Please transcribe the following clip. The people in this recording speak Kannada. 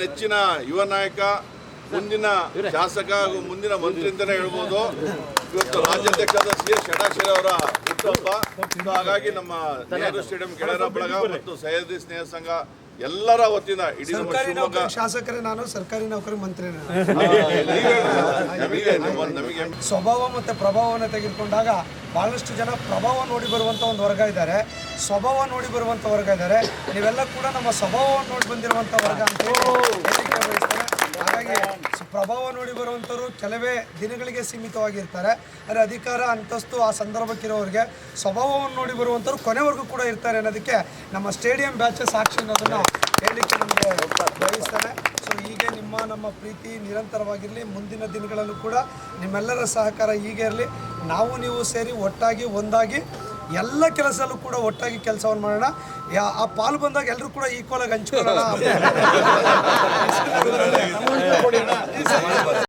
ನೆಚ್ಚಿನ ಯುವ ನಾಯಕ, ಮುಂದಿನ ಶಾಸಕ ಹಾಗೂ ಮುಂದಿನ ಮಂತ್ರಿ ಅಂತಲೇ ಹೇಳ್ಬೋದು. ಇವತ್ತು ರಾಜ್ಯಾಧ್ಯಕ್ಷರಾದ ಸಿ ಎಸ್ ಷಡಾಶಿರ ಅವರ ಹುಟ್ಟುಹಬ್ಬ. ಹಾಗಾಗಿ ನಮ್ಮ ನೆಹರು ಸ್ಟೇಡಿಯಂ ಕೆಳರ ಬಳಗ ಮತ್ತು ಸಹ್ಯಾದ್ರಿ ಸ್ನೇಹ ಸಂಘ ಎಲ್ಲರ ವತಿಯಿಂದ ಇಡೀ ನಮ್ಮ ಸರ್ಕಾರಿ ಶಿವಮೊಗ್ಗ ನೌಕರಿ ಶಾಸಕರೇ ನಾನು ಸರ್ಕಾರಿ ನೌಕರಿ ಮಂತ್ರಿ. ನಮಗೆ ನಮಗೆ ಸ್ವಭಾವ ಮತ್ತು ಪ್ರಭಾವವನ್ನು ತೆಗೆದುಕೊಂಡಾಗ ಬಹಳಷ್ಟು ಜನ ಪ್ರಭಾವ ನೋಡಿ ಬರುವಂಥ ಒಂದು ವರ್ಗ ಇದ್ದಾರೆ ಸ್ವಭಾವ ನೋಡಿ ಬರುವಂಥ ವರ್ಗ ಇದ್ದಾರೆ ನೀವೆಲ್ಲ ಕೂಡ ನಮ್ಮ ಸ್ವಭಾವವನ್ನು ನೋಡಿ ಬಂದಿರುವಂಥ ವರ್ಗ ಅಂತ ಹೇಳಿ ಬಯಸ್ತೇನೆ. ಸ- ಪ್ರಭಾವ ನೋಡಿ ಬರುವಂಥವ್ರು ಕೆಲವೇ ದಿನಗಳಿಗೆ ಸೀಮಿತವಾಗಿರ್ತಾರೆ. ಅಂದರೆ ಅಧಿಕಾರ, ಅಂತಸ್ತು ಆ ಸಂದರ್ಭಕ್ಕಿರೋರಿಗೆ ಸ್ವಭಾವವನ್ನು ನೋಡಿ ಬರುವಂಥವ್ರು ಕೊನೆವರೆಗೂ ಕೂಡ ಇರ್ತಾರೆ ಅನ್ನೋದಕ್ಕೆ ನಮ್ಮ ಸ್ಟೇಡಿಯಂ ಬ್ಯಾಚಸ್ ಸಾಕ್ಷಿ ಅನ್ನೋದನ್ನು ಹೇಳಲಿಕ್ಕೆ ನಮಗೆ ಬಯಸ್ತಾರೆ ಸೊ ಹೀಗೆ ನಿಮ್ಮ, ನಮ್ಮ ಪ್ರೀತಿ ನಿರಂತರವಾಗಿರಲಿ. ಮುಂದಿನ ದಿನಗಳಲ್ಲೂ ಕೂಡ ನಿಮ್ಮೆಲ್ಲರ ಸಹಕಾರ ಹೀಗೆ ಇರಲಿ. ನಾವು ನೀವು ಸೇರಿ ಒಟ್ಟಾಗಿ, ಒಂದಾಗಿ ಎಲ್ಲ ಕೆಲಸಲ್ಲೂ ಕೂಡ ಒಟ್ಟಾಗಿ ಕೆಲಸವನ್ನು ಮಾಡೋಣ. ಆ ಪಾಲು ಬಂದಾಗ ಎಲ್ಲರೂ ಕೂಡ ಈಕ್ವಲ್ ಆಗಿ ಹಂಚ್ಕೊಳ್ಳೋಣ.